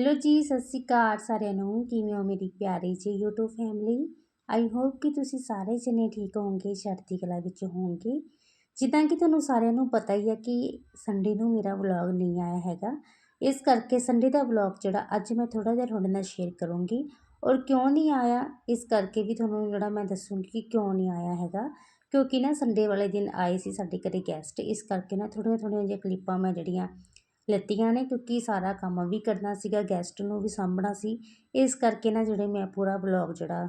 Hello ਜੀ, ਸਤਿ ਸ਼੍ਰੀ ਅਕਾਲ ਸਾਰਿਆਂ ਨੂੰ। ਕਿਵੇਂ ਹੋ ਮੇਰੀ ਪਿਆਰੀ ਜੀ YouTube ਫੈਮਿਲੀ ਆਈ ਹੋਪ ਕਿ ਤੁਸੀਂ ਸਾਰੇ ਜਣੇ ਠੀਕ ਹੋਵੋਗੇ ਚੜ੍ਹਦੀ ਕਲਾ ਵਿੱਚ ਹੋਵੋਗੇ। ਜਿੱਦਾਂ ਕਿ ਤੁਹਾਨੂੰ ਸਾਰਿਆਂ ਨੂੰ ਪਤਾ ਹੀ ਹੈ ਕਿ ਸੰਡੇ ਨੂੰ ਮੇਰਾ ਵਲੌਗ ਨਹੀਂ ਆਇਆ ਹੈਗਾ। ਇਸ ਕਰਕੇ ਸੰਡੇ ਦਾ ਵਲੌਗ ਜਿਹੜਾ ਅੱਜ ਮੈਂ ਥੋੜਾ ਜਿਹਾ ਤੁਹਾਡੇ ਨਾਲ ਸ਼ੇਅਰ ਕਰੂੰਗੀ। ਔਰ ਕਿਉਂ ਨਹੀਂ ਆਇਆ? ਇਸ ਕਰਕੇ ਵੀ ਤੁਹਾਨੂੰ ਜਿਹੜਾ ਮੈਂ ਦੱਸੂੰਗੀ ਕਿ ਕਿਉਂ ਨਹੀਂ ਆਇਆ ਹੈਗਾ। ਕਿਉਂਕਿ ਨਾ ਸੰਡੇ ਵਾਲੇ ਦਿਨ ਆਏ ਸੀ ਸਾਡੇ ਘਰੇ ਗੈਸਟ ਇਸ ਕਰਕੇ ਨਾ ਥੋੜ੍ਹੀਆਂ ਥੋੜ੍ਹੀਆਂ ਜਿਹੀਆਂ ਕਲਿੱਪਾਂ ਮੈਂ ਜਿਹੜੀਆਂ ਲਿੱਤੀਆਂ ਨੇ ਕਿਉਂਕਿ ਸਾਰਾ ਕੰਮ ਵੀ ਕਰਨਾ ਸੀਗਾ ਗੈਸਟ ਨੂੰ ਵੀ ਸਾਂਭਣਾ ਸੀ। ਇਸ ਕਰਕੇ ਨਾ ਜਿਹੜੇ ਮੈਂ ਪੂਰਾ ਵਲੋਗ ਜਿਹੜਾ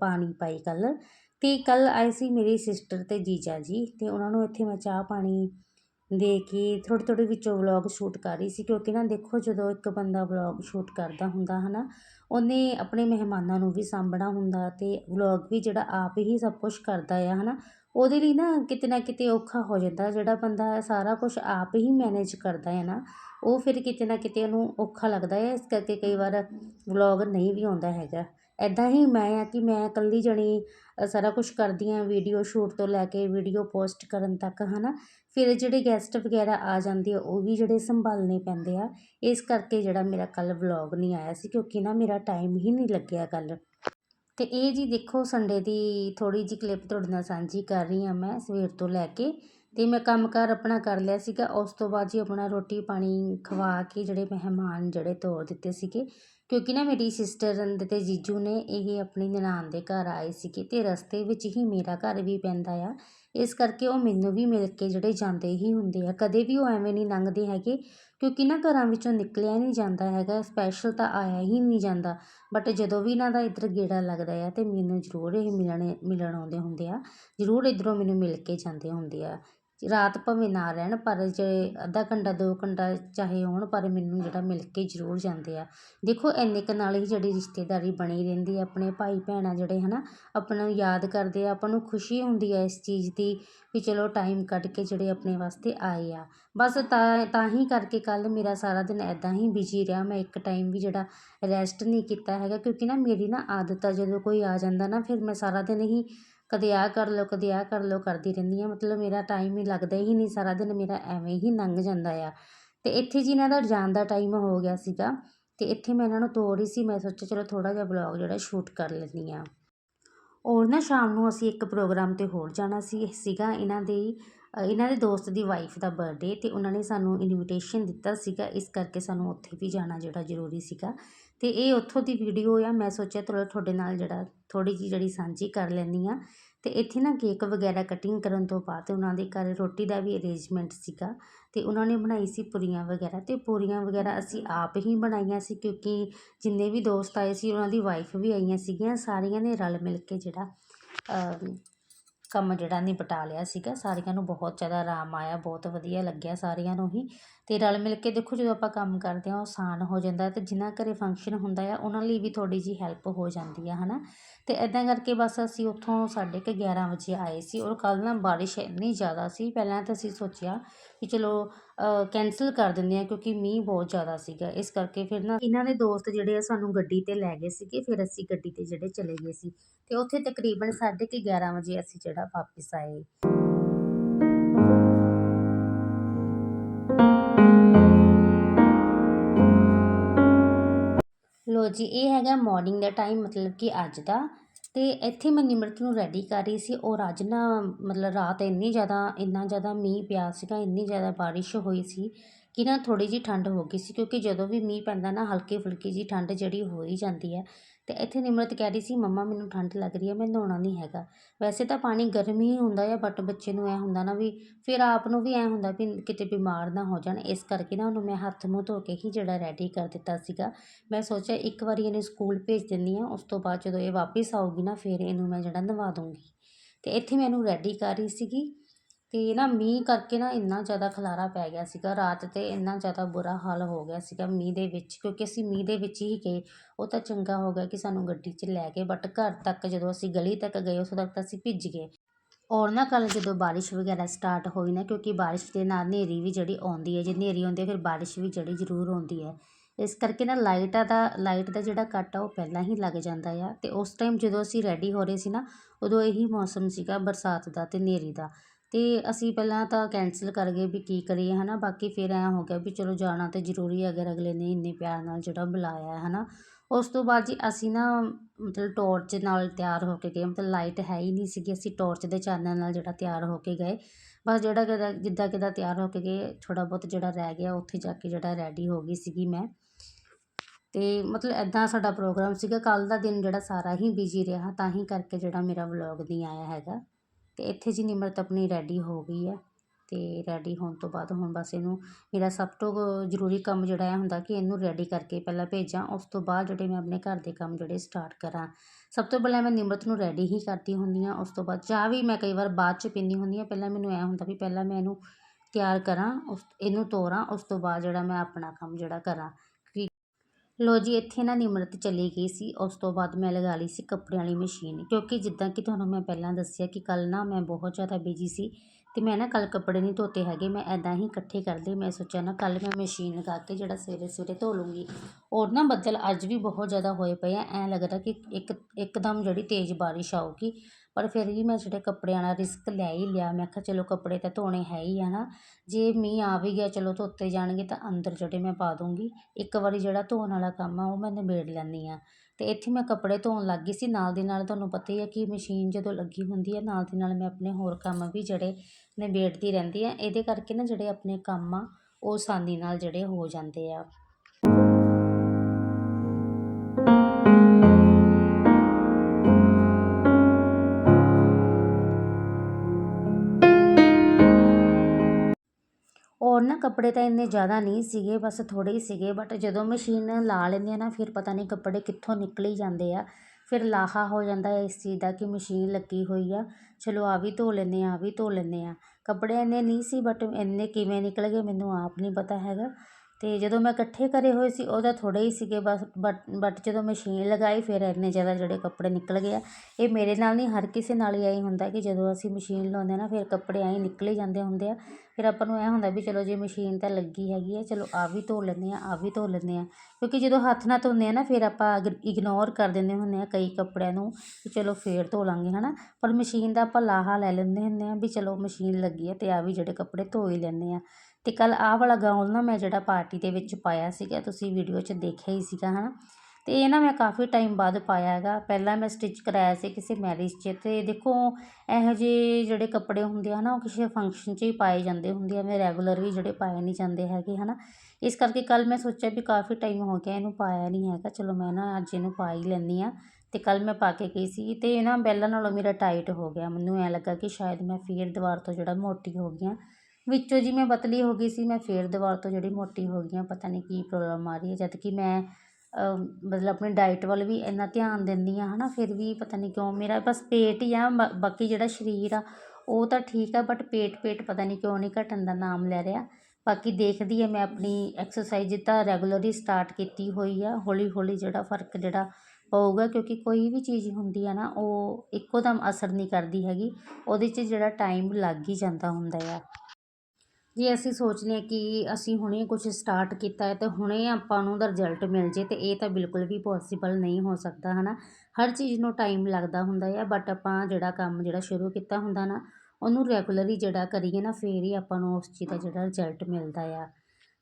ਪਾਣੀ ਪਾਈ ਕੱਲ੍ਹ ਅਤੇ ਕੱਲ੍ਹ ਆਏ ਸੀ ਮੇਰੀ ਸਿਸਟਰ ਅਤੇ ਜੀਜਾ ਜੀ ਅਤੇ ਉਹਨਾਂ ਨੂੰ ਇੱਥੇ ਮੈਂ ਚਾਹ ਪਾਣੀ ਦੇ ਕੇ ਥੋੜ੍ਹੀ ਥੋੜ੍ਹੀ ਵਿੱਚੋਂ ਵਲੌਗ ਸ਼ੂਟ ਕਰ ਰਹੀ ਸੀ ਕਿਉਂਕਿ ਨਾ ਦੇਖੋ ਜਦੋਂ ਇੱਕ ਬੰਦਾ ਵਲੌਗ ਸ਼ੂਟ ਕਰਦਾ ਹੁੰਦਾ ਹੈ ਨਾ ਉਹਨੇ ਆਪਣੇ ਮਹਿਮਾਨਾਂ ਨੂੰ ਵੀ ਸਾਂਭਣਾ ਹੁੰਦਾ ਅਤੇ ਵਲੌਗ ਵੀ ਜਿਹੜਾ ਆਪ ਹੀ ਸਭ ਕੁਛ ਕਰਦਾ ਆ ਹੈ ਨਾ ਉਹਦੇ ਲਈ ਨਾ ਕਿਤੇ ਨਾ ਕਿਤੇ ਔਖਾ ਹੋ ਜਾਂਦਾ। ਜਿਹੜਾ ਬੰਦਾ ਸਾਰਾ ਕੁਛ ਆਪ ਹੀ ਮੈਨੇਜ ਕਰਦਾ ਹੈ ਨਾ, ਉਹ ਫਿਰ ਕਿਤੇ ਨਾ ਕਿਤੇ ਉਹਨੂੰ ਔਖਾ ਲੱਗਦਾ ਹੈ। ਇਸ ਕਰਕੇ ਕਈ ਵਾਰ ਵਲੋਗ ਨਹੀਂ ਵੀ ਆਉਂਦਾ ਹੈਗਾ। ਇੱਦਾਂ ਹੀ ਮੈਂ ਆ ਕਿ ਮੈਂ ਇਕੱਲੀ ਜਣੀ ਸਾਰਾ ਕੁਛ ਕਰਦੀ ਹਾਂ ਵੀਡੀਓ ਸ਼ੂਟ ਤੋਂ ਲੈ ਕੇ ਵੀਡੀਓ ਪੋਸਟ ਕਰਨ ਤੱਕ ਹੈ ਨਾ ਫਿਰ ਜਿਹੜੇ ਗੈਸਟ ਵਗੈਰਾ ਆ ਜਾਂਦੇ ਆ, ਉਹ ਵੀ ਜਿਹੜੇ ਸੰਭਾਲਣੇ ਪੈਂਦੇ ਆ। ਇਸ ਕਰਕੇ ਜਿਹੜਾ ਮੇਰਾ ਕੱਲ੍ਹ ਵਲੋਗ ਨਹੀਂ ਆਇਆ ਸੀ, ਕਿਉਂਕਿ ਨਾ ਮੇਰਾ ਟਾਈਮ ਹੀ ਨਹੀਂ ਲੱਗਿਆ ਕੱਲ੍ਹ। ਅਤੇ ਇਹ ਜੀ ਦੇਖੋ ਸੰਡੇ ਦੀ ਥੋੜ੍ਹੀ ਜਿਹੀ ਕਲਿੱਪ ਤੁਹਾਡੇ ਨਾਲ ਸਾਂਝੀ ਕਰ ਰਹੀ ਹਾਂ ਮੈਂ ਸਵੇਰ ਤੋਂ ਲੈ ਕੇ। ਅਤੇ ਮੈਂ ਕੰਮਕਾਰ ਆਪਣਾ ਕਰ ਲਿਆ ਸੀਗਾ, ਉਸ ਤੋਂ ਬਾਅਦ ਜੀ ਆਪਣਾ ਰੋਟੀ ਪਾਣੀ ਖਵਾ ਕੇ ਜਿਹੜੇ ਮਹਿਮਾਨ ਜਿਹੜੇ ਤੋਰ ਦਿੱਤੇ ਸੀਗੇ, ਕਿਉਂਕਿ ਨਾ ਮੇਰੀ ਸਿਸਟਰ ਅਤੇ ਜੀਜੂ ਨੇ ਇਹ ਆਪਣੀ ਨਨਾਣ ਦੇ ਘਰ ਆਏ ਸੀਗੇ ਅਤੇ ਰਸਤੇ ਵਿੱਚ ਹੀ ਮੇਰਾ ਘਰ ਵੀ ਪੈਂਦਾ ਆ। ਇਸ ਕਰਕੇ ਉਹ ਮੈਨੂੰ ਵੀ ਮਿਲ ਕੇ ਜਿਹੜੇ ਜਾਂਦੇ ਹੀ ਹੁੰਦੇ ਆ। ਕਦੇ ਵੀ ਉਹ ਐਵੇਂ ਨਹੀਂ ਲੰਘਦੇ ਹੈਗੇ, ਕਿਉਂਕਿ ਨਾ ਘਰਾਂ ਵਿੱਚੋਂ ਨਿਕਲਿਆ ਨਹੀਂ ਜਾਂਦਾ ਹੈਗਾ ਸਪੈਸ਼ਲ ਤਾਂ ਆਇਆ ਹੀ ਨਹੀਂ ਜਾਂਦਾ। ਬਟ ਜਦੋਂ ਵੀ ਇਹਨਾਂ ਦਾ ਇੱਧਰ ਗੇੜਾ ਲੱਗਦਾ ਆ ਤੇ ਮੈਨੂੰ ਜ਼ਰੂਰ ਇਹ ਮਿਲਣ ਮਿਲਣ ਆਉਂਦੇ ਹੁੰਦੇ ਆ। ਜ਼ਰੂਰ ਇੱਧਰੋਂ ਮੈਨੂੰ ਮਿਲ ਕੇ ਜਾਂਦੇ ਹੁੰਦੇ ਆ। ਰਾਤ ਭਾਵੇਂ ਨਾ ਰਹਿਣ, ਪਰ ਜੇ ਅੱਧਾ ਘੰਟਾ, ਦੋ ਘੰਟਾ ਚਾਹੇ ਹੋਣ, ਪਰ ਮੈਨੂੰ ਜਿਹੜਾ ਮਿਲ ਕੇ ਜ਼ਰੂਰ ਜਾਂਦੇ ਆ। ਦੇਖੋ, ਇੰਨੇ ਕੁ ਨਾਲ ਹੀ ਜਿਹੜੀ ਰਿਸ਼ਤੇਦਾਰੀ ਬਣੀ ਰਹਿੰਦੀ ਆਪਣੇ ਭਾਈ ਭੈਣਾਂ ਜਿਹੜੇ ਹੈ ਨਾ ਆਪਣਾ ਯਾਦ ਕਰਦੇ ਆ, ਆਪਾਂ ਨੂੰ ਖੁਸ਼ੀ ਹੁੰਦੀ ਆ ਇਸ ਚੀਜ਼ ਦੀ ਵੀ ਚਲੋ ਟਾਈਮ ਕੱਢ ਕੇ ਜਿਹੜੇ ਆਪਣੇ ਵਾਸਤੇ ਆਏ ਆ। ਬਸ ਤਾਂ ਤਾਂ ਹੀ ਕਰਕੇ ਕੱਲ੍ਹ ਮੇਰਾ ਸਾਰਾ ਦਿਨ ਇੱਦਾਂ ਹੀ ਬਿਜ਼ੀ ਰਿਹਾ, ਮੈਂ ਇੱਕ ਟਾਈਮ ਵੀ ਜਿਹੜਾ ਰੈਸਟ ਨਹੀਂ ਕੀਤਾ ਹੈਗਾ, ਕਿਉਂਕਿ ਨਾ ਮੇਰੀ ਨਾ ਆਦਤ ਆ ਜਦੋਂ ਕੋਈ ਆ ਜਾਂਦਾ ਨਾ, ਫਿਰ ਮੈਂ ਸਾਰਾ ਦਿਨ ਹੀ ਕਦੇ ਆਹ ਕਰ ਲਓ, ਕਦੇ ਆਹ ਕਰ ਲਓ, ਕਰਦੀ ਰਹਿੰਦੀ ਹਾਂ। ਮਤਲਬ ਮੇਰਾ ਟਾਈਮ ਹੀ ਲੱਗਦਾ ਹੀ ਨਹੀਂ, ਸਾਰਾ ਦਿਨ ਮੇਰਾ ਐਵੇਂ ਹੀ ਲੰਘ ਜਾਂਦਾ ਆ। ਅਤੇ ਇੱਥੇ ਜੀ ਇਹਨਾਂ ਦਾ ਜਾਣ ਦਾ ਟਾਈਮ ਹੋ ਗਿਆ ਸੀਗਾ ਅਤੇ ਇੱਥੇ ਮੈਂ ਇਹਨਾਂ ਨੂੰ ਤੋਰ ਹੀ ਸੀ। ਮੈਂ ਸੋਚਿਆ ਚਲੋ ਥੋੜ੍ਹਾ ਜਿਹਾ ਬਲੌਗ ਜਿਹੜਾ ਸ਼ੂਟ ਕਰ ਲੈਂਦੀ ਹਾਂ। ਔਰ ਨਾ ਸ਼ਾਮ ਨੂੰ ਅਸੀਂ ਇੱਕ ਪ੍ਰੋਗਰਾਮ 'ਤੇ ਹੋਰ ਜਾਣਾ ਸੀ, ਸੀਗਾ ਇਹਨਾਂ ਦੀ ਇਹਨਾਂ ਦੇ ਦੋਸਤ ਦੀ ਵਾਈਫ ਦਾ ਬਰਥਡੇ ਅਤੇ ਉਹਨਾਂ ਨੇ ਸਾਨੂੰ ਇਨਵੀਟੇਸ਼ਨ ਦਿੱਤਾ ਸੀਗਾ, ਇਸ ਕਰਕੇ ਸਾਨੂੰ ਉੱਥੇ ਵੀ ਜਾਣਾ ਜਿਹੜਾ ਜ਼ਰੂਰੀ ਸੀਗਾ। ਅਤੇ ਇਹ ਉੱਥੋਂ ਦੀ ਵੀਡੀਓ ਆ, ਮੈਂ ਸੋਚਿਆ ਚਲੋ ਤੁਹਾਡੇ ਨਾਲ ਜਿਹੜਾ ਥੋੜ੍ਹੀ ਜਿਹੀ ਜਿਹੜੀ ਸਾਂਝੀ ਕਰ ਲੈਂਦੀ ਹਾਂ। ਅਤੇ ਇੱਥੇ ਨਾ ਕੇਕ ਵਗੈਰਾ ਕਟਿੰਗ ਕਰਨ ਤੋਂ ਬਾਅਦ ਉਹਨਾਂ ਦੇ ਘਰ ਰੋਟੀ ਦਾ ਵੀ ਅਰੇਂਜਮੈਂਟ ਸੀਗਾ ਅਤੇ ਉਹਨਾਂ ਨੇ ਬਣਾਈ ਸੀ ਪੂਰੀਆਂ ਵਗੈਰਾ ਅਤੇ ਪੂਰੀਆਂ ਵਗੈਰਾ ਅਸੀਂ ਆਪ ਹੀ ਬਣਾਈਆਂ ਸੀ ਕਿਉਂਕਿ ਜਿੰਨੇ ਵੀ ਦੋਸਤ ਆਏ ਸੀ, ਉਹਨਾਂ ਦੀ ਵਾਈਫ ਵੀ ਆਈਆਂ ਸੀਗੀਆਂ, ਸਾਰੀਆਂ ਨੇ ਰਲ ਮਿਲ ਕੇ ਜਿਹੜਾ ਕੰਮ ਜਿਹੜਾ ਨਿਪਟਾ ਲਿਆ ਸੀਗਾ, ਸਾਰੀਆਂ ਨੂੰ ਬਹੁਤ ਜ਼ਿਆਦਾ ਆਰਾਮ ਆਇਆ, ਬਹੁਤ ਵਧੀਆ ਲੱਗਿਆ ਸਾਰਿਆਂ ਨੂੰ ਹੀ। ਅਤੇ ਰਲ ਮਿਲ ਕੇ ਦੇਖੋ ਜਦੋਂ ਆਪਾਂ ਕੰਮ ਕਰਦੇ ਹਾਂ, ਉਹ ਆਸਾਨ ਹੋ ਜਾਂਦਾ ਅਤੇ ਜਿਨ੍ਹਾਂ ਘਰੇ ਫੰਕਸ਼ਨ ਹੁੰਦਾ ਆ, ਉਹਨਾਂ ਲਈ ਵੀ ਥੋੜ੍ਹੀ ਜਿਹੀ ਹੈਲਪ ਹੋ ਜਾਂਦੀ ਆ ਹੈ ਨਾ ਅਤੇ ਇੱਦਾਂ ਕਰਕੇ ਬਸ ਅਸੀਂ ਉੱਥੋਂ ਸਾਢੇ ਕੁ ਗਿਆਰਾਂ ਵਜੇ ਆਏ ਸੀ ਔਰ ਕੱਲ੍ਹ ਨਾ ਬਾਰਿਸ਼ ਇੰਨੀ ਜ਼ਿਆਦਾ ਸੀ, ਪਹਿਲਾਂ ਤਾਂ ਅਸੀਂ ਸੋਚਿਆ ਵੀ ਚਲੋ ਕੈਂਸਲ ਕਰ ਦਿੰਦੇ ਹਾਂ ਕਿਉਂਕਿ ਮੀਂਹ ਬਹੁਤ ਜ਼ਿਆਦਾ ਸੀਗਾ। ਇਸ ਕਰਕੇ ਫਿਰ ਨਾ ਇਹਨਾਂ ਦੇ ਦੋਸਤ ਜਿਹੜੇ ਆ ਸਾਨੂੰ ਗੱਡੀ 'ਤੇ ਲੈ ਗਏ ਸੀਗੇ, ਫਿਰ ਅਸੀਂ ਗੱਡੀ 'ਤੇ ਜਿਹੜੇ ਚਲੇ ਗਏ ਸੀ। ਅਤੇ ਉੱਥੇ ਤਕਰੀਬਨ ਸਾਢੇ ਕੁ ਗਿਆਰਾਂ ਵਜੇ ਅਸੀਂ ਜਿਹੜਾ ਵਾਪਿਸ ਆਏ। ਲੋ ਜੀ, ਇਹ ਹੈਗਾ ਮਾਰਨਿੰਗ ਦਾ ਟਾਈਮ ਮਤਲਬ ਕਿ ਅੱਜ ਦਾ। ਅਤੇ ਇੱਥੇ ਮੈਂ ਨਿਮਰਤ ਨੂੰ ਰੈਡੀ ਕਰ ਰਹੀ ਸੀ। ਔਰ ਅੱਜ ਨਾ, ਮਤਲਬ ਰਾਤ ਇੰਨੀ ਜ਼ਿਆਦਾ, ਇੰਨਾ ਜ਼ਿਆਦਾ ਮੀਂਹ ਪਿਆ ਸੀਗਾ, ਇੰਨੀ ਜ਼ਿਆਦਾ ਬਾਰਿਸ਼ ਹੋਈ ਸੀ ਕਿ ਨਾ ਥੋੜ੍ਹੀ ਜਿਹੀ ਠੰਡ ਹੋ ਗਈ ਸੀ, ਕਿਉਂਕਿ ਜਦੋਂ ਵੀ ਮੀਂਹ ਪੈਂਦਾ ਨਾ ਹਲਕੀ ਫੁਲਕੀ ਜਿਹੀ ਠੰਡ ਜਿਹੜੀ ਹੋ ਹੀ ਜਾਂਦੀ ਹੈ। ਅਤੇ ਇੱਥੇ ਨਿਮਰਤ ਕਹਿ ਰਹੀ ਸੀ, ਮੰਮਾ, ਮੈਨੂੰ ਠੰਡ ਲੱਗ ਰਹੀ ਹੈ, ਮੈਂ ਨਹਾਉਣਾ ਨਹੀਂ ਹੈਗਾ। ਵੈਸੇ ਤਾਂ ਪਾਣੀ ਗਰਮ ਹੀ ਹੁੰਦਾ ਆ ਬਟ ਬੱਚੇ ਨੂੰ ਐ ਹੁੰਦਾ ਨਾ ਵੀ ਫਿਰ ਆਪ ਨੂੰ ਵੀ ਐਂ ਹੁੰਦਾ ਵੀ ਕਿਤੇ ਬਿਮਾਰ ਨਾ ਹੋ ਜਾਣ। ਇਸ ਕਰਕੇ ਨਾ ਉਹਨੂੰ ਮੈਂ ਹੱਥ ਮੂੰਹ ਧੋ ਕੇ ਹੀ ਜਿਹੜਾ ਰੈਡੀ ਕਰ ਦਿੱਤਾ ਸੀਗਾ। ਮੈਂ ਸੋਚਿਆ ਇੱਕ ਵਾਰੀ ਇਹਨੂੰ ਸਕੂਲ ਭੇਜ ਦਿੰਦੀ ਆ ਉਸ ਤੋਂ ਬਾਅਦ ਜਦੋਂ ਇਹ ਵਾਪਸ ਆਊਗੀ ਨਾ, ਫਿਰ ਇਹਨੂੰ ਮੈਂ ਜਿਹੜਾ ਨਵਾ ਦੂੰਗੀ ਅਤੇ ਇੱਥੇ ਮੈਂ ਇਹਨੂੰ ਰੈਡੀ ਕਰ ਰਹੀ ਸੀਗੀ। ਅਤੇ ਨਾ ਮੀਂਹ ਕਰਕੇ ਨਾ ਇੰਨਾ ਜ਼ਿਆਦਾ ਖਲਾਰਾ ਪੈ ਗਿਆ ਸੀਗਾ, ਰਾਤ 'ਤੇ ਇੰਨਾ ਜ਼ਿਆਦਾ ਬੁਰਾ ਹਾਲ ਹੋ ਗਿਆ ਸੀਗਾ ਮੀਂਹ ਦੇ ਵਿੱਚ, ਕਿਉਂਕਿ ਅਸੀਂ ਮੀਂਹ ਦੇ ਵਿੱਚ ਹੀ ਗਏ। ਉਹ ਤਾਂ ਚੰਗਾ ਹੋ ਗਿਆ ਕਿ ਸਾਨੂੰ ਗੱਡੀ 'ਚ ਲੈ ਗਏ ਬਟ ਘਰ ਤੱਕ ਜਦੋਂ ਅਸੀਂ ਗਲੀ ਤੱਕ ਗਏ, ਉਸ ਤੱਕ ਤਾਂ ਅਸੀਂ ਭਿੱਜ ਗਏ। ਔਰ ਨਾ ਕੱਲ੍ਹ ਜਦੋਂ ਬਾਰਿਸ਼ ਵਗੈਰਾ ਸਟਾਰਟ ਹੋਈ ਨਾ, ਕਿਉਂਕਿ ਬਾਰਿਸ਼ ਦੇ ਨਾਲ ਹਨੇਰੀ ਵੀ ਜਿਹੜੀ ਆਉਂਦੀ ਹੈ, ਜੇ ਹਨੇਰੀ ਆਉਂਦੀ ਹੈ, ਫਿਰ ਬਾਰਿਸ਼ ਵੀ ਜਿਹੜੀ ਜ਼ਰੂਰ ਆਉਂਦੀ ਹੈ। ਇਸ ਕਰਕੇ ਨਾ ਲਾਈਟਾਂ ਦਾ, ਲਾਈਟ ਦਾ ਜਿਹੜਾ ਕੱਟ ਆ, ਉਹ ਪਹਿਲਾਂ ਹੀ ਲੱਗ ਜਾਂਦਾ ਆ। ਅਤੇ ਉਸ ਟਾਈਮ ਜਦੋਂ ਅਸੀਂ ਰੈਡੀ ਹੋ ਰਹੇ ਸੀ ਨਾ, ਉਦੋਂ ਇਹੀ ਮੌਸਮ ਸੀਗਾ ਬਰਸਾਤ ਦਾ ਅਤੇ ਹਨੇਰੀ ਦਾ। ਅਤੇ ਅਸੀਂ ਪਹਿਲਾਂ ਤਾਂ ਕੈਂਸਲ ਕਰ ਗਏ ਵੀ ਕੀ ਕਰੀਏ ਹੈ ਨਾ ਬਾਕੀ ਫਿਰ ਐਂ ਹੋ ਗਿਆ ਵੀ ਚਲੋ ਜਾਣਾ ਤਾਂ ਜ਼ਰੂਰੀ ਹੈ ਅਗਰ ਅਗਲੇ ਨੇ ਇੰਨੇ ਪਿਆਰ ਨਾਲ ਜਿਹੜਾ ਬੁਲਾਇਆ ਹੈ ਨਾ ਉਸ ਤੋਂ ਬਾਅਦ ਜੀ ਅਸੀਂ ਨਾ ਮਤਲਬ ਟੋਰਚ ਨਾਲ ਤਿਆਰ ਹੋ ਕੇ ਗਏ, ਮਤਲਬ ਲਾਈਟ ਹੈ ਹੀ ਨਹੀਂ ਸੀਗੀ, ਅਸੀਂ ਟੋਰਚ ਦੇ ਚਾਨਣ ਨਾਲ ਜਿਹੜਾ ਤਿਆਰ ਹੋ ਕੇ ਗਏ। ਬਸ ਜਿਹੜਾ ਕਿਦਾ ਜਿੱਦਾਂ ਕਿਦਾ ਤਿਆਰ ਹੋ ਕੇ ਗਏ, ਥੋੜ੍ਹਾ ਬਹੁਤ ਜਿਹੜਾ ਰਹਿ ਗਿਆ, ਉੱਥੇ ਜਾ ਕੇ ਜਿਹੜਾ ਰੈਡੀ ਹੋ ਗਈ ਸੀਗੀ ਮੈਂ। ਅਤੇ ਮਤਲਬ ਐਦਾਂ ਸਾਡਾ ਪ੍ਰੋਗਰਾਮ ਸੀਗਾ, ਕੱਲ੍ਹ ਦਾ ਦਿਨ ਜਿਹੜਾ ਸਾਰਾ ਹੀ ਬਿਜ਼ੀ ਰਿਹਾ, ਤਾਂ ਹੀ ਕਰਕੇ ਜਿਹੜਾ ਮੇਰਾ ਵਲੋਗ ਨਹੀਂ ਆਇਆ ਹੈਗਾ। ਅਤੇ ਇੱਥੇ ਜੀ ਨਿਮਰਤ ਆਪਣੀ ਰੈਡੀ ਹੋ ਗਈ ਹੈ ਅਤੇ ਰੈਡੀ ਹੋਣ ਤੋਂ ਬਾਅਦ ਹੁਣ ਬਸ ਇਹਨੂੰ ਮੇਰਾ ਸਭ ਤੋਂ ਜ਼ਰੂਰੀ ਕੰਮ ਜਿਹੜਾ ਇਹ ਹੁੰਦਾ ਕਿ ਇਹਨੂੰ ਰੈਡੀ ਕਰਕੇ ਪਹਿਲਾਂ ਭੇਜਾਂ, ਉਸ ਤੋਂ ਬਾਅਦ ਜਿਹੜੇ ਮੈਂ ਆਪਣੇ ਘਰ ਦੇ ਕੰਮ ਜਿਹੜੇ ਸਟਾਰਟ ਕਰਾਂ। ਸਭ ਤੋਂ ਪਹਿਲਾਂ ਮੈਂ ਨਿਮਰਤ ਨੂੰ ਰੈਡੀ ਹੀ ਕਰਦੀ ਹੁੰਦੀ ਹਾਂ, ਉਸ ਤੋਂ ਬਾਅਦ ਚਾਹ ਵੀ ਮੈਂ ਕਈ ਵਾਰ ਬਾਅਦ 'ਚ ਪੀਂਦੀ ਹੁੰਦੀ ਹਾਂ, ਪਹਿਲਾਂ ਮੈਨੂੰ ਐਂ ਹੁੰਦਾ ਵੀ ਪਹਿਲਾਂ ਮੈਂ ਇਹਨੂੰ ਤਿਆਰ ਕਰਾਂ, ਉਸ, ਇਹਨੂੰ ਤੋਰਾਂ, ਉਸ ਤੋਂ ਬਾਅਦ ਜਿਹੜਾ ਮੈਂ ਆਪਣਾ ਕੰਮ ਜਿਹੜਾ ਕਰਾਂ। ਕਿ ਲੋ ਜੀ, ਇੱਥੇ ਨਾ ਨਿਮਰਤ ਚਲੀ ਗਈ ਸੀ। ਉਸ ਤੋਂ ਬਾਅਦ ਮੈਂ ਲਗਾ ਲਈ ਸੀ ਕੱਪੜਿਆਂ ਵਾਲੀ ਮਸ਼ੀਨ। ਕਿਉਂਕਿ ਜਿੱਦਾਂ ਕਿ ਤੁਹਾਨੂੰ ਮੈਂ ਪਹਿਲਾਂ ਦੱਸਿਆ ਕਿ ਕੱਲ੍ਹ ਨਾ ਮੈਂ ਬਹੁਤ ਜ਼ਿਆਦਾ ਬਿਜ਼ੀ ਸੀ। ਅਤੇ ਮੈਂ ਨਾ ਕੱਲ੍ਹ ਕੱਪੜੇ ਨਹੀਂ ਧੋਤੇ ਹੈਗੇ, ਮੈਂ ਇੱਦਾਂ ਹੀ ਇਕੱਠੇ ਕਰਦੇ ਮੈਂ ਸੋਚਿਆ ਨਾ ਕੱਲ੍ਹ ਮੈਂ ਮਸ਼ੀਨ ਲਗਾ ਕੇ ਜਿਹੜਾ ਸਵੇਰੇ ਸਵੇਰੇ ਧੋ ਲੂੰਗੀ। ਔਰ ਨਾ ਬੱਦਲ ਅੱਜ ਵੀ ਬਹੁਤ ਜ਼ਿਆਦਾ ਹੋਏ ਪਏ ਆ। ਐਂ ਲੱਗਦਾ ਕਿ ਇੱਕ, ਇੱਕਦਮ ਜਿਹੜੀ ਤੇਜ਼ ਬਾਰਿਸ਼ ਆਊਗੀ। ਪਰ ਫਿਰ ਵੀ ਮੈਂ ਜਿਹੜੇ ਕੱਪੜਿਆਂ ਦਾ ਰਿਸਕ ਲੈ ਹੀ ਲਿਆ। ਮੈਂ ਕਿਹਾ ਚਲੋ ਕੱਪੜੇ ਤਾਂ ਧੋਣੇ ਹੈ ਹੀ ਆ ਨਾ। ਜੇ ਮੀਂਹ ਆ ਵੀ ਗਿਆ, ਚਲੋ ਧੋਤੇ ਜਾਣਗੇ ਤਾਂ ਅੰਦਰ ਜਿਹੜੇ ਮੈਂ ਪਾ ਦੂੰਗੀ। ਇੱਕ ਵਾਰੀ ਜਿਹੜਾ ਧੋਣ ਵਾਲਾ ਕੰਮ ਆ, ਉਹ ਮੈਂ ਨਿਬੇੜ ਲੈਂਦੀ ਹਾਂ ਅਤੇ ਇੱਥੇ ਮੈਂ ਕੱਪੜੇ ਧੋਣ ਲੱਗ ਗਈ ਸੀ। ਨਾਲ ਦੀ ਨਾਲ ਤੁਹਾਨੂੰ ਪਤਾ ਹੀ ਹੈ ਕਿ ਮਸ਼ੀਨ ਜਦੋਂ ਲੱਗੀ ਹੁੰਦੀ ਹੈ, ਨਾਲ ਦੀ ਨਾਲ ਮੈਂ ਆਪਣੇ ਹੋਰ ਕੰਮ ਵੀ ਜਿਹੜੇ ਨਿਬੇੜਦੀ ਰਹਿੰਦੀ ਹਾਂ। ਇਹਦੇ ਕਰਕੇ ਨਾ ਜਿਹੜੇ ਆਪਣੇ ਕੰਮ ਆ, ਉਹ ਆਸਾਨੀ ਨਾਲ ਜਿਹੜੇ ਹੋ ਜਾਂਦੇ ਆ। ਔਰ ਨਾ ਕੱਪੜੇ ਤਾਂ ਇੰਨੇ ਜ਼ਿਆਦਾ ਨਹੀਂ ਸੀਗੇ, ਬਸ ਥੋੜ੍ਹੇ ਹੀ ਸੀਗੇ ਬਟ ਜਦੋਂ ਮਸ਼ੀਨ ਲਾ ਲੈਂਦੇ ਹਾਂ ਨਾ, ਫਿਰ ਪਤਾ ਨਹੀਂ ਕੱਪੜੇ ਕਿੱਥੋਂ ਨਿਕਲੀ ਜਾਂਦੇ ਆ। ਫਿਰ ਲਾਹਾ ਹੋ ਜਾਂਦਾ ਇਸ ਚੀਜ਼ ਦਾ ਕਿ ਮਸ਼ੀਨ ਲੱਗੀ ਹੋਈ ਆ। ਚਲੋ ਆਹ ਵੀ ਧੋ ਲੈਂਦੇ ਹਾਂ, ਆਹ ਵੀ ਧੋ ਲੈਂਦੇ ਹਾਂ। ਕੱਪੜੇ ਇੰਨੇ ਨਹੀਂ ਸੀ ਬਟ ਇੰਨੇ ਕਿਵੇਂ ਨਿਕਲ ਗਏ, ਮੈਨੂੰ ਆਪ ਨਹੀਂ ਪਤਾ ਹੈਗਾ। ਅਤੇ ਜਦੋਂ ਮੈਂ ਇਕੱਠੇ ਕਰੇ ਹੋਏ ਸੀ ਉਹਦਾ ਥੋੜ੍ਹੇ ਹੀ ਸੀਗੇ ਬਸ ਬਟ ਬਟ ਜਦੋਂ ਮਸ਼ੀਨ ਲਗਾਈ, ਫਿਰ ਇੰਨੇ ਜ਼ਿਆਦਾ ਜਿਹੜੇ ਕੱਪੜੇ ਨਿਕਲ ਗਏ ਆ। ਇਹ ਮੇਰੇ ਨਾਲ ਨਹੀਂ, ਹਰ ਕਿਸੇ ਨਾਲ ਹੀ ਐਂ ਹੁੰਦਾ ਕਿ ਜਦੋਂ ਅਸੀਂ ਮਸ਼ੀਨ ਲਾਉਂਦੇ ਨਾ, ਫਿਰ ਕੱਪੜੇ ਐਂ ਨਿਕਲ ਹੀ ਜਾਂਦੇ ਹੁੰਦੇ ਆ। ਫਿਰ ਆਪਾਂ ਨੂੰ ਐਂ ਹੁੰਦਾ ਵੀ ਚਲੋ ਜੇ ਮਸ਼ੀਨ ਤਾਂ ਲੱਗੀ ਹੈਗੀ ਹੈ ਚਲੋ ਆਹ ਵੀ ਧੋ ਲੈਂਦੇ ਹਾਂ ਆਹ ਵੀ ਧੋ ਲੈਂਦੇ ਹਾਂ ਕਿਉਂਕਿ ਜਦੋਂ ਹੱਥ ਨਾਲ ਧੋਂਦੇ ਆ ਨਾ, ਫਿਰ ਆਪਾਂ ਇਗਨੋਰ ਕਰ ਦਿੰਦੇ ਹੁੰਦੇ ਆ ਕਈ ਕੱਪੜਿਆਂ ਨੂੰ ਵੀ ਚਲੋ ਫੇਰ ਧੋ ਲਾਂਗੇ ਹੈ ਨਾ ਪਰ ਮਸ਼ੀਨ ਦਾ ਆਪਾਂ ਲਾਹਾ ਲੈ ਲੈਂਦੇ ਹੁੰਦੇ ਆ ਵੀ ਚਲੋ ਮਸ਼ੀਨ ਲੱਗੀ ਆ ਅਤੇ ਆਹ ਵੀ ਜਿਹੜੇ ਕੱਪੜੇ ਧੋ ਹੀ ਲੈਂਦੇ ਹਾਂ ਅਤੇ ਕੱਲ੍ਹ ਆਹ ਵਾਲਾ ਗਾਊਨ ਨਾ ਮੈਂ ਜਿਹੜਾ ਪਾਰਟੀ ਦੇ ਵਿੱਚ ਪਾਇਆ ਸੀਗਾ, ਤੁਸੀਂ ਵੀਡੀਓ 'ਚ ਦੇਖਿਆ ਹੀ ਸੀਗਾ ਹੈ ਨਾ ਅਤੇ ਇਹ ਨਾ ਮੈਂ ਕਾਫੀ ਟਾਈਮ ਬਾਅਦ ਪਾਇਆ ਹੈਗਾ। ਪਹਿਲਾਂ ਮੈਂ ਸਟਿਚ ਕਰਾਇਆ ਸੀ ਕਿਸੇ ਮੈਰਿਜ 'ਚ ਅਤੇ ਦੇਖੋ, ਇਹੋ ਜਿਹੇ ਜਿਹੜੇ ਕੱਪੜੇ ਹੁੰਦੇ ਆ ਨਾ, ਉਹ ਕਿਸੇ ਫੰਕਸ਼ਨ 'ਚ ਹੀ ਪਾਏ ਜਾਂਦੇ ਹੁੰਦੇ ਆ, ਮੈਂ ਰੈਗੂਲਰ ਵੀ ਜਿਹੜੇ ਪਾਏ ਨਹੀਂ ਜਾਂਦੇ ਹੈਗੇ ਹੈ ਨਾ ਇਸ ਕਰਕੇ ਕੱਲ੍ਹ ਮੈਂ ਸੋਚਿਆ ਵੀ ਕਾਫੀ ਟਾਈਮ ਹੋ ਗਿਆ, ਇਹਨੂੰ ਪਾਇਆ ਨਹੀਂ ਹੈਗਾ। ਚਲੋ ਮੈਂ ਨਾ ਅੱਜ ਇਹਨੂੰ ਪਾ ਹੀ ਲੈਂਦੀ ਆ ਅਤੇ ਕੱਲ੍ਹ ਮੈਂ ਪਾ ਕੇ ਗਈ ਸੀ ਤੇ ਨਾ ਪਹਿਲਾਂ ਨਾਲੋਂ ਮੇਰਾ ਟਾਈਟ ਹੋ ਗਿਆ। ਮੈਨੂੰ ਐਂ ਲੱਗਾ ਕਿ ਸ਼ਾਇਦ ਮੈਂ ਫੇਰ ਦੁਬਾਰ ਤੋਂ ਜਿਹੜਾ ਮੋਟੀ ਹੋ ਗਈ ਆ ਵਿੱਚੋਂ ਜੀ ਮੈਂ ਪਤਲੀ ਹੋ ਗਈ ਸੀ, ਮੈਂ ਫਿਰ ਦੁਬਾਰਾ ਤੋਂ ਜਿਹੜੀ ਮੋਟੀ ਹੋ ਗਈ ਹਾਂ, ਪਤਾ ਨਹੀਂ ਕੀ ਪ੍ਰੋਬਲਮ ਆ ਰਹੀ ਹੈ ਜਦ ਕਿ ਮੈਂ ਮਤਲਬ ਆਪਣੀ ਡਾਈਟ ਵੱਲ ਵੀ ਇੰਨਾ ਧਿਆਨ ਦਿੰਦੀ ਹਾਂ ਹੈ ਨਾ ਫਿਰ ਵੀ ਪਤਾ ਨਹੀਂ ਕਿਉਂ ਮੇਰਾ ਬਸ ਪੇਟ ਹੀ ਆ ਬਾਕੀ ਜਿਹੜਾ ਸਰੀਰ ਆ, ਉਹ ਤਾਂ ਠੀਕ ਆ ਬਟ ਪੇਟ ਪੇਟ ਪਤਾ ਨਹੀਂ ਕਿਉਂ ਨਹੀਂ ਘਟਣ ਦਾ ਨਾਮ ਲੈ ਰਿਹਾ। ਬਾਕੀ ਦੇਖਦੀ ਹਾਂ ਮੈਂ ਆਪਣੀ ਐਕਸਰਸਾਈਜ਼ ਜਿੱਦਾਂ ਰੈਗੂਲਰਲੀ ਸਟਾਰਟ ਕੀਤੀ ਹੋਈ ਆ ਹੌਲੀ ਹੌਲੀ ਜਿਹੜਾ ਫ਼ਰਕ ਜਿਹੜਾ ਪਊਗਾ, ਕਿਉਂਕਿ ਕੋਈ ਵੀ ਚੀਜ਼ ਹੁੰਦੀ ਆ ਨਾ, ਉਹ ਇੱਕੋ ਦਮ ਅਸਰ ਨਹੀਂ ਕਰਦੀ ਹੈਗੀ, ਉਹਦੇ 'ਚ ਜਿਹੜਾ ਟਾਈਮ ਲੱਗ ਹੀ ਜਾਂਦਾ ਹੁੰਦਾ ਆ। ਜੇ ਅਸੀਂ ਸੋਚਦੇ ਹਾਂ ਕਿ ਅਸੀਂ ਹੁਣੇ ਕੁਝ ਸਟਾਰਟ ਕੀਤਾ ਹੈ, ਤੇ ਹੁਣੇ ਆਪਾਂ ਨੂੰ ਦਾ ਰਿਜ਼ਲਟ ਮਿਲ ਜੇ, ਤੇ ਇਹ ਤਾਂ ਬਿਲਕੁਲ ਵੀ ਪੋਸੀਬਲ ਨਹੀਂ ਹੋ ਸਕਦਾ ਹੈ ਨਾ ਹਰ ਚੀਜ਼ ਨੂੰ ਟਾਈਮ ਲੱਗਦਾ ਹੁੰਦਾ ਹੈ ਬਟ ਆਪਾਂ ਜਿਹੜਾ ਕੰਮ ਜਿਹੜਾ ਸ਼ੁਰੂ ਕੀਤਾ ਹੁੰਦਾ ਨਾ, ਉਹਨੂੰ ਰੈਗੂਲਰਲੀ ਜਿਹੜਾ ਕਰੀਏ ਨਾ, ਫੇਰ ਹੀ ਆਪਾਂ ਨੂੰ ਉਸ ਚੀਜ਼ ਦਾ ਜਿਹੜਾ ਰਿਜ਼ਲਟ ਮਿਲਦਾ ਆ।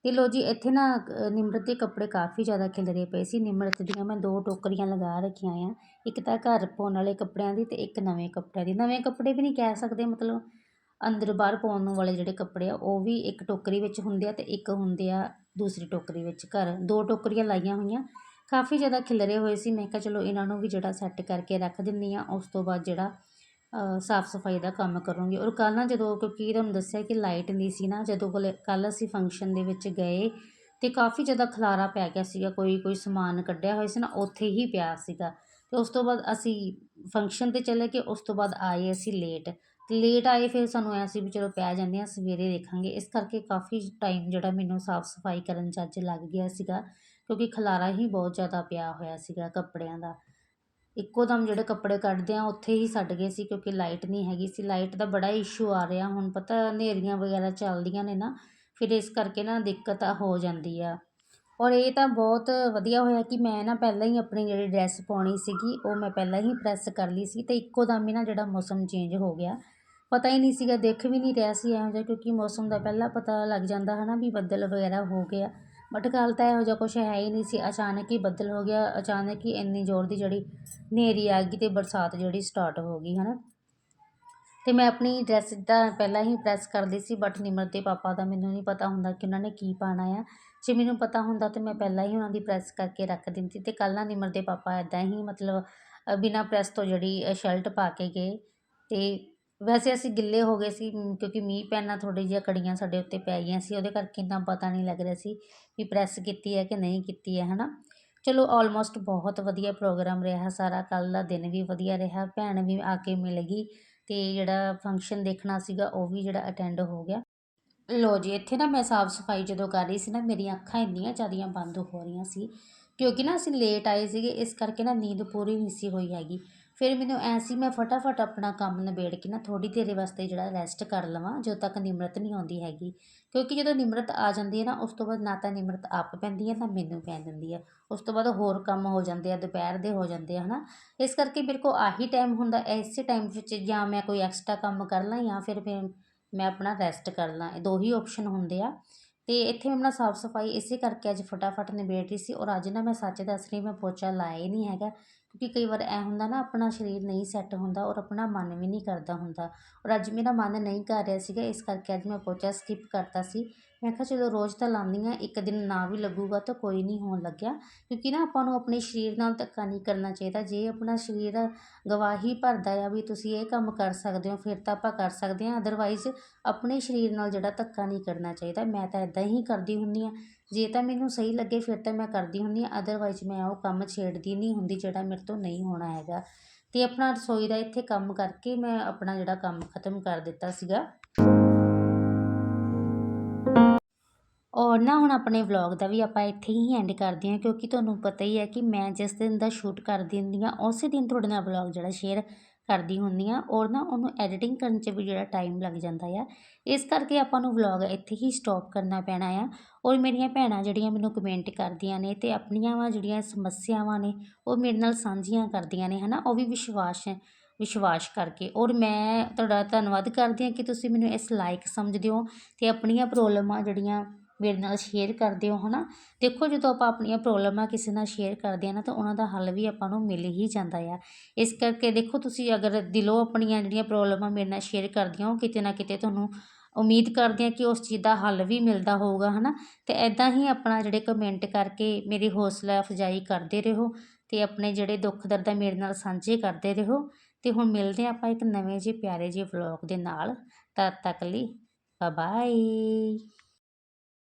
ਤੇ ਲੋ ਜੀ, ਇੱਥੇ ਨਾ ਨਿਮਰਤ ਦੇ ਕੱਪੜੇ ਕਾਫੀ ਜ਼ਿਆਦਾ ਖਿਲਰੇ ਪਏ ਸੀ। ਨਿਮਰਤ ਦੀਆਂ ਮੈਂ ਦੋ ਟੋਕਰੀਆਂ ਲਗਾ ਰੱਖੀਆਂ ਆ। ਇੱਕ ਤਾਂ ਘਰ ਪਾਉਣ ਵਾਲੇ ਕੱਪੜਿਆਂ ਦੀ ਤੇ ਇੱਕ ਨਵੇਂ ਕੱਪੜਿਆਂ ਦੀ। ਨਵੇਂ ਕੱਪੜੇ ਵੀ ਨਹੀਂ ਕਹਿ ਸਕਦੇ, ਮਤਲਬ ਅੰਦਰ ਬਾਹਰ ਪਾਉਣ ਨੂੰ ਵਾਲੇ ਜਿਹੜੇ ਕੱਪੜੇ ਆ, ਉਹ ਵੀ ਇੱਕ ਟੋਕਰੀ ਵਿੱਚ ਹੁੰਦੇ ਆ ਅਤੇ ਇੱਕ ਹੁੰਦੇ ਆ ਦੂਸਰੀ ਟੋਕਰੀ ਵਿੱਚ ਘਰ। ਦੋ ਟੋਕਰੀਆਂ ਲਾਈਆਂ ਹੋਈਆਂ। ਕਾਫੀ ਜ਼ਿਆਦਾ ਖਿਲਰੇ ਹੋਏ ਸੀ। ਮੈਂ ਕਿਹਾ ਚਲੋ ਇਹਨਾਂ ਨੂੰ ਵੀ ਜਿਹੜਾ ਸੈੱਟ ਕਰਕੇ ਰੱਖ ਦਿੰਦੀ ਆ ਉਸ ਤੋਂ ਬਾਅਦ ਜਿਹੜਾ ਸਾਫ਼ ਸਫ਼ਾਈ ਦਾ ਕੰਮ ਕਰੂੰਗੀ। ਔਰ ਕੱਲ੍ਹ ਨਾ ਜਦੋਂ, ਕਿਉਂਕਿ ਤੁਹਾਨੂੰ ਦੱਸਿਆ ਕਿ ਲਾਈਟ ਨਹੀਂ ਸੀ ਨਾ, ਜਦੋਂ ਕੋਲ ਕੱਲ੍ਹ ਅਸੀਂ ਫੰਕਸ਼ਨ ਦੇ ਵਿੱਚ ਗਏ ਤੇ ਕਾਫੀ ਜ਼ਿਆਦਾ ਖਲਾਰਾ ਪੈ ਗਿਆ ਸੀਗਾ। ਕੋਈ ਕੋਈ ਸਮਾਨ ਕੱਢਿਆ ਹੋਇਆ ਸੀ ਨਾ, ਉੱਥੇ ਹੀ ਪਿਆ ਸੀਗਾ। ਤੇ ਉਸ ਤੋਂ ਬਾਅਦ ਅਸੀਂ ਫੰਕਸ਼ਨ ਤੇ ਚਲੇ ਗਏ, ਉਸ ਤੋਂ ਬਾਅਦ ਆਏ ਅਸੀਂ ਲੇਟ। ਲੇਟ ਆਏ, ਫਿਰ ਸਾਨੂੰ ਐਂ ਸੀ ਵੀ ਚਲੋ ਪੈ ਜਾਂਦੇ ਆ ਸਵੇਰੇ ਦੇਖਾਂਗੇ। ਇਸ ਕਰਕੇ ਕਾਫੀ ਟਾਈਮ ਜਿਹੜਾ ਮੈਨੂੰ ਸਾਫ਼ ਸਫ਼ਾਈ ਕਰਨ 'ਚ ਅੱਜ ਲੱਗ ਗਿਆ ਸੀਗਾ, ਕਿਉਂਕਿ ਖਲਾਰਾ ਹੀ ਬਹੁਤ ਜ਼ਿਆਦਾ ਪਿਆ ਹੋਇਆ ਸੀਗਾ ਕੱਪੜਿਆਂ ਦਾ। ਇੱਕੋ ਦਮ ਜਿਹੜੇ ਕੱਪੜੇ ਕੱਢਦੇ ਆ ਉੱਥੇ ਹੀ ਛੱਡ ਗਏ ਸੀ, ਕਿਉਂਕਿ ਲਾਈਟ ਨਹੀਂ ਹੈਗੀ ਸੀ। ਲਾਈਟ ਦਾ ਬੜਾ ਇਸ਼ੂ ਆ ਰਿਹਾ, ਹੁਣ ਪਤਾ ਹਨੇਰੀਆਂ ਵਗੈਰਾ ਚੱਲਦੀਆਂ ਨੇ ਨਾ, ਫਿਰ ਇਸ ਕਰਕੇ ਨਾ ਦਿੱਕਤ ਹੋ ਜਾਂਦੀ ਆ। ਔਰ ਇਹ ਤਾਂ ਬਹੁਤ ਵਧੀਆ ਹੋਇਆ ਕਿ ਮੈਂ ਨਾ ਪਹਿਲਾਂ ਹੀ ਆਪਣੀ ਜਿਹੜੀ ਡਰੈਸ ਪਾਉਣੀ ਸੀਗੀ, ਉਹ ਮੈਂ ਪਹਿਲਾਂ ਹੀ ਪ੍ਰੈਸ ਕਰ ਲਈ ਸੀ ਤੇ ਇੱਕੋ ਦਮ ਹੀ ਨਾ ਜਿਹੜਾ ਮੌਸਮ ਚੇਂਜ ਹੋ ਗਿਆ। ਪਤਾ ਹੀ ਨਹੀਂ ਸੀਗਾ, ਦੇਖ ਵੀ ਨਹੀਂ ਰਿਹਾ ਸੀ ਇਹੋ ਜਿਹਾ, ਕਿਉਂਕਿ ਮੌਸਮ ਦਾ ਪਹਿਲਾਂ ਪਤਾ ਲੱਗ ਜਾਂਦਾ ਹੈ ਨਾ ਵੀ ਬੱਦਲ ਵਗੈਰਾ ਹੋ ਗਿਆ। ਬਟ ਕੱਲ੍ਹ ਤਾਂ ਇਹੋ ਜਿਹਾ ਕੁਛ ਹੈ ਹੀ ਨਹੀਂ ਸੀ। ਅਚਾਨਕ ਹੀ ਬੱਦਲ ਹੋ ਗਿਆ, ਅਚਾਨਕ ਹੀ ਇੰਨੀ ਜ਼ੋਰ ਦੀ ਜਿਹੜੀ ਹਨੇਰੀ ਆ ਗਈ ਅਤੇ ਬਰਸਾਤ ਜਿਹੜੀ ਸਟਾਰਟ ਹੋ ਗਈ ਹੈ ਨਾ ਅਤੇ ਮੈਂ ਆਪਣੀ ਡਰੈਸ ਤਾਂ ਪਹਿਲਾਂ ਹੀ ਪ੍ਰੈਸ ਕਰਦੀ ਸੀ ਬਟ ਨਿਮਰ ਦੇ ਪਾਪਾ ਦਾ ਮੈਨੂੰ ਨਹੀਂ ਪਤਾ ਹੁੰਦਾ ਕਿ ਉਹਨਾਂ ਨੇ ਕੀ ਪਾਉਣਾ ਆ। ਜੇ ਮੈਨੂੰ ਪਤਾ ਹੁੰਦਾ ਤਾਂ ਮੈਂ ਪਹਿਲਾਂ ਹੀ ਉਹਨਾਂ ਦੀ ਪ੍ਰੈਸ ਕਰਕੇ ਰੱਖ ਦਿੰਦੀ। ਅਤੇ ਕੱਲ੍ਹ ਨਾ ਨਿਮਰਤ ਦੇ ਪਾਪਾ ਇੱਦਾਂ ਹੀ ਮਤਲਬ ਬਿਨਾਂ ਪ੍ਰੈਸ ਤੋਂ ਜਿਹੜੀ ਸ਼ਰਟ ਪਾ ਕੇ ਗਏ। ਅਤੇ ਵੈਸੇ ਅਸੀਂ ਗਿੱਲੇ ਹੋ ਗਏ ਸੀ ਕਿਉਂਕਿ ਮੀਂਹ ਪੈਣ ਨਾਲ ਥੋੜ੍ਹੀ ਜਿਹੀਆਂ ਕੜੀਆਂ ਸਾਡੇ ਉੱਤੇ ਪੈ ਗਈਆਂ ਸੀ, ਉਹਦੇ ਕਰਕੇ ਇੰਨਾ ਪਤਾ ਨਹੀਂ ਲੱਗ ਰਿਹਾ ਸੀ ਵੀ ਪ੍ਰੈਸ ਕੀਤੀ ਹੈ ਕਿ ਨਹੀਂ ਕੀਤੀ ਹੈ ਹੈ ਨਾ ਚਲੋ ਆਲਮੋਸਟ ਬਹੁਤ ਵਧੀਆ ਪ੍ਰੋਗਰਾਮ ਰਿਹਾ, ਸਾਰਾ ਕੱਲ੍ਹ ਦਾ ਦਿਨ ਵੀ ਵਧੀਆ ਰਿਹਾ, ਭੈਣ ਵੀ ਆ ਕੇ ਮਿਲ ਗਈ ਅਤੇ ਜਿਹੜਾ ਫੰਕਸ਼ਨ ਦੇਖਣਾ ਸੀਗਾ, ਉਹ ਵੀ ਜਿਹੜਾ ਅਟੈਂਡ ਹੋ ਗਿਆ। ਲੋ ਜੀ, ਇੱਥੇ ਨਾ ਮੈਂ ਸਾਫ਼ ਸਫ਼ਾਈ ਜਦੋਂ ਕਰ ਰਹੀ ਸੀ ਨਾ, ਮੇਰੀਆਂ ਅੱਖਾਂ ਇੰਨੀਆਂ ਜ਼ਿਆਦੀਆਂ ਬੰਦ ਹੋ ਰਹੀਆਂ ਸੀ, ਕਿਉਂਕਿ ਨਾ ਅਸੀਂ ਲੇਟ ਆਏ ਸੀਗੇ, ਇਸ ਕਰਕੇ ਨਾ ਨੀਂਦ ਪੂਰੀ ਨਹੀਂ ਸੀ ਹੋਈ ਹੈਗੀ। ਫਿਰ ਮੈਨੂੰ ਐਂ ਸੀ, ਮੈਂ ਫਟਾਫਟ ਆਪਣਾ ਕੰਮ ਨਿਬੇੜ ਕੇ ਨਾ ਥੋੜ੍ਹੀ ਦੇਰ ਵਾਸਤੇ ਜਿਹੜਾ ਰੈਸਟ ਕਰ ਲਵਾਂ, ਜਦੋਂ ਤੱਕ ਨਿਮਰਤ ਨਹੀਂ ਆਉਂਦੀ ਹੈਗੀ। ਕਿਉਂਕਿ ਜਦੋਂ ਨਿਮਰਤ ਆ ਜਾਂਦੀ ਹੈ ਨਾ, ਉਸ ਤੋਂ ਬਾਅਦ ਨਾ ਤਾਂ ਨਿਮਰਤ ਆਪ ਪੈਂਦੀ ਹੈ, ਨਾ ਮੈਨੂੰ ਪੈ ਜਾਂਦੀ ਹੈ। ਉਸ ਤੋਂ ਬਾਅਦ ਹੋਰ ਕੰਮ ਹੋ ਜਾਂਦੇ ਆ, ਦੁਪਹਿਰ ਦੇ ਹੋ ਜਾਂਦੇ ਆ ਹੈ ਨਾ ਇਸ ਕਰਕੇ ਮੇਰੇ ਕੋਲ ਆਹੀ ਟਾਈਮ ਹੁੰਦਾ, ਇਸੇ ਟਾਈਮ ਵਿੱਚ ਜਾਂ ਮੈਂ ਕੋਈ ਐਕਸਟਰਾ ਕੰਮ ਕਰ ਲਾਂ ਜਾਂ ਫਿਰ ਫਿਰ ਮੈਂ ਆਪਣਾ ਰੈਸਟ ਕਰ ਲਾਂ। ਇਹ ਦੋ ਹੀ ਆਪਸ਼ਨ ਹੁੰਦੇ ਆ। ਅਤੇ ਇੱਥੇ ਮੈਂ ਆਪਣਾ ਸਾਫ਼ ਸਫ਼ਾਈ ਇਸੇ ਕਰਕੇ ਅੱਜ ਫਟਾਫਟ ਨਿਬੇੜ ਰਹੀ ਸੀ ਔਰ ਅੱਜ ਨਾ ਮੈਂ ਸੱਚ ਦੱਸ ਰਹੀ ਮੈਂ ਪੋਚਾ ਲਾਇਆ ਹੀ ਨਹੀਂ ਹੈਗਾ। ਕਿਉਂਕਿ ਕਈ ਵਾਰ ਐਂ ਹੁੰਦਾ ਨਾ, ਆਪਣਾ ਸਰੀਰ ਨਹੀਂ ਸੈੱਟ ਹੁੰਦਾ ਔਰ ਆਪਣਾ ਮਨ ਵੀ ਨਹੀਂ ਕਰਦਾ ਹੁੰਦਾ। ਔਰ ਅੱਜ ਮੇਰਾ ਮਨ ਨਹੀਂ ਕਰ ਰਿਹਾ ਸੀਗਾ, ਇਸ ਕਰਕੇ ਅੱਜ ਮੈਂ ਪੋਚਾ ਸਕਿੱਪ ਕਰਤਾ ਸੀ। ਮੈਂ ਕਿਹਾ ਚਲੋ ਰੋਜ਼ ਤਾਂ ਲਾਉਂਦੀ ਹਾਂ, ਇੱਕ ਦਿਨ ਨਾ ਵੀ ਲੱਗੂਗਾ ਤਾਂ ਕੋਈ ਨਹੀਂ ਹੋਣ ਲੱਗਿਆ। ਕਿਉਂਕਿ ਨਾ ਆਪਾਂ ਨੂੰ ਆਪਣੇ ਸਰੀਰ ਨਾਲ ਧੱਕਾ ਨਹੀਂ ਕਰਨਾ ਚਾਹੀਦਾ। ਜੇ ਆਪਣਾ ਸਰੀਰ ਗਵਾਹੀ ਭਰਦਾ ਆ ਵੀ ਤੁਸੀਂ ਇਹ ਕੰਮ ਕਰ ਸਕਦੇ ਹੋ, ਫਿਰ ਤਾਂ ਆਪਾਂ ਕਰ ਸਕਦੇ ਹਾਂ। ਅਦਰਵਾਈਜ਼ ਆਪਣੇ ਸਰੀਰ ਨਾਲ ਜਿਹੜਾ ਧੱਕਾ ਨਹੀਂ ਕਰਨਾ ਚਾਹੀਦਾ। ਮੈਂ ਤਾਂ ਇਦਾਂ ਹੀ ਕਰਦੀ ਹੁੰਦੀ ਹਾਂ। ਜੇ ਤਾਂ ਮੈਨੂੰ ਸਹੀ ਲੱਗੇ ਫਿਰ ਤਾਂ ਮੈਂ ਕਰਦੀ ਹੁੰਦੀ ਹਾਂ ਅਦਰਵਾਈਜ਼ ਮੈਂ ਉਹ ਕੰਮ ਛੇੜਦੀ ਨਹੀਂ ਹੁੰਦੀ ਜਿਹੜਾ ਮੇਰੇ ਤੋਂ ਨਹੀਂ ਹੋਣਾ ਹੈਗਾ। ਅਤੇ ਆਪਣਾ ਰਸੋਈ ਦਾ ਇੱਥੇ ਕੰਮ ਕਰਕੇ ਮੈਂ ਆਪਣਾ ਜਿਹੜਾ ਕੰਮ ਖਤਮ ਕਰ ਦਿੱਤਾ ਸੀਗਾ। ਔਰ ਨਾ ਹੁਣ ਆਪਣੇ ਵਲੌਗ ਦਾ ਵੀ ਆਪਾਂ ਇੱਥੇ ਹੀ ਐਂਡ ਕਰਦੇ ਹਾਂ, ਕਿਉਂਕਿ ਤੁਹਾਨੂੰ ਪਤਾ ਹੀ ਹੈ ਕਿ ਮੈਂ ਜਿਸ ਦਿਨ ਦਾ ਸ਼ੂਟ ਕਰ ਦਿੰਦੀ ਹਾਂ, ਉਸੇ ਦਿਨ ਤੁਹਾਡੇ ਨਾਲ ਵਲੌਗ ਜਿਹੜਾ ਸ਼ੇਅਰ ਕਰਦੀ ਹੁੰਦੀ ਹਾਂ ਔਰ ਨਾ ਉਹਨੂੰ ਐਡੀਟਿੰਗ ਕਰਨ 'ਚ ਵੀ ਜਿਹੜਾ ਟਾਈਮ ਲੱਗ ਜਾਂਦਾ ਆ। ਇਸ ਕਰਕੇ ਆਪਾਂ ਨੂੰ ਵਲੌਗ ਇੱਥੇ ਹੀ ਸਟਾਪ ਕਰਨਾ ਪੈਣਾ ਆ ਔਰ ਮੇਰੀਆਂ ਭੈਣਾਂ ਜਿਹੜੀਆਂ ਮੈਨੂੰ ਕਮੈਂਟ ਕਰਦੀਆਂ ਨੇ ਅਤੇ ਆਪਣੀਆਂ ਵਾ ਜਿਹੜੀਆਂ ਸਮੱਸਿਆਵਾਂ ਨੇ ਉਹ ਮੇਰੇ ਨਾਲ ਸਾਂਝੀਆਂ ਕਰਦੀਆਂ ਨੇ ਹੈ ਨਾ ਉਹ ਵੀ ਵਿਸ਼ਵਾਸ ਹੈ, ਵਿਸ਼ਵਾਸ ਕਰਕੇ ਔਰ ਮੈਂ ਤੁਹਾਡਾ ਧੰਨਵਾਦ ਕਰਦੀ ਹਾਂ ਕਿ ਤੁਸੀਂ ਮੈਨੂੰ ਇਸ ਲਾਇਕ ਸਮਝਦੇ ਹੋ ਅਤੇ ਆਪਣੀਆਂ ਪ੍ਰੋਬਲਮਾਂ ਜਿਹੜੀਆਂ ਮੇਰੇ ਨਾਲ ਸ਼ੇਅਰ ਕਰਦੇ ਹੋ ਹੈ ਨਾ ਦੇਖੋ, ਜਦੋਂ ਆਪਾਂ ਆਪਣੀਆਂ ਪ੍ਰੋਬਲਮਾਂ ਕਿਸੇ ਨਾਲ ਸ਼ੇਅਰ ਕਰਦੇ ਹਾਂ ਨਾ, ਤਾਂ ਉਹਨਾਂ ਦਾ ਹੱਲ ਵੀ ਆਪਾਂ ਨੂੰ ਮਿਲ ਹੀ ਜਾਂਦਾ ਆ। ਇਸ ਕਰਕੇ ਦੇਖੋ, ਤੁਸੀਂ ਅਗਰ ਦਿਲੋਂ ਆਪਣੀਆਂ ਜਿਹੜੀਆਂ ਪ੍ਰੋਬਲਮਾਂ ਮੇਰੇ ਨਾਲ ਸ਼ੇਅਰ ਕਰਦੀਆਂ ਹੋ ਕਿਤੇ ਨਾ ਕਿਤੇ ਤੁਹਾਨੂੰ ਉਮੀਦ ਕਰਦੇ ਹਾਂ ਕਿ ਉਸ ਚੀਜ਼ ਦਾ ਹੱਲ ਵੀ ਮਿਲਦਾ ਹੋਊਗਾ ਹੈ ਨਾ ਅਤੇ ਐਦਾਂ ਹੀ ਆਪਣਾ ਜਿਹੜੇ ਕਮੈਂਟ ਕਰਕੇ ਮੇਰੀ ਹੌਸਲਾ ਅਫਜ਼ਾਈ ਕਰਦੇ ਰਹੋ ਅਤੇ ਆਪਣੇ ਜਿਹੜੇ ਦੁੱਖ ਦਰਦ ਆ ਮੇਰੇ ਨਾਲ ਸਾਂਝੇ ਕਰਦੇ ਰਹੋ। ਅਤੇ ਹੁਣ ਮਿਲਦੇ ਹਾਂ ਆਪਾਂ ਇੱਕ ਨਵੇਂ ਜਿਹੇ ਪਿਆਰੇ ਜਿਹੇ ਵਲੌਗ ਦੇ ਨਾਲ। ਤਦ ਤੱਕ ਲਈ ਬਾਏ